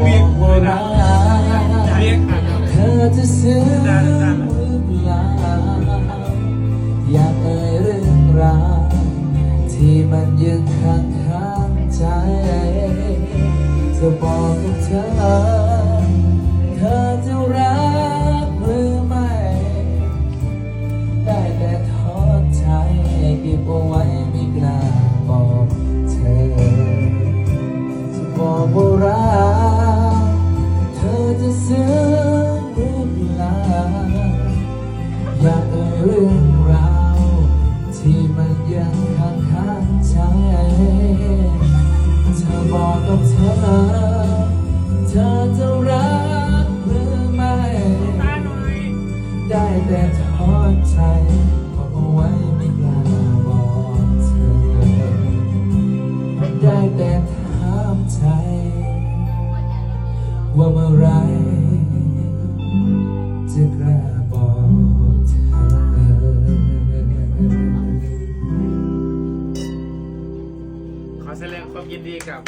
บอกว่ารักเธอจะซื้อหรือเปล่าอยากเอ่ยเรื่องราวที่มันยังค้างค้างใจจะบอกกับเธอ เธอจะรักหรือไม่ ได้แต่ทอดใจเก็บเอาไว้ไม่กล้าบอกเธอ จะบอกว่ารัก อยากเอ่ยเรื่องราว ที่มันยังค้างค้างใจ เธอบอกกับเธอ เธอจะรักหรือไม่ ได้แต่ทอดใจบอกเอาไว้ไม่กล้าบอกเธอ ได้แต่ถามใจ ว่าเมื่อไร แสดงความยินดีกับ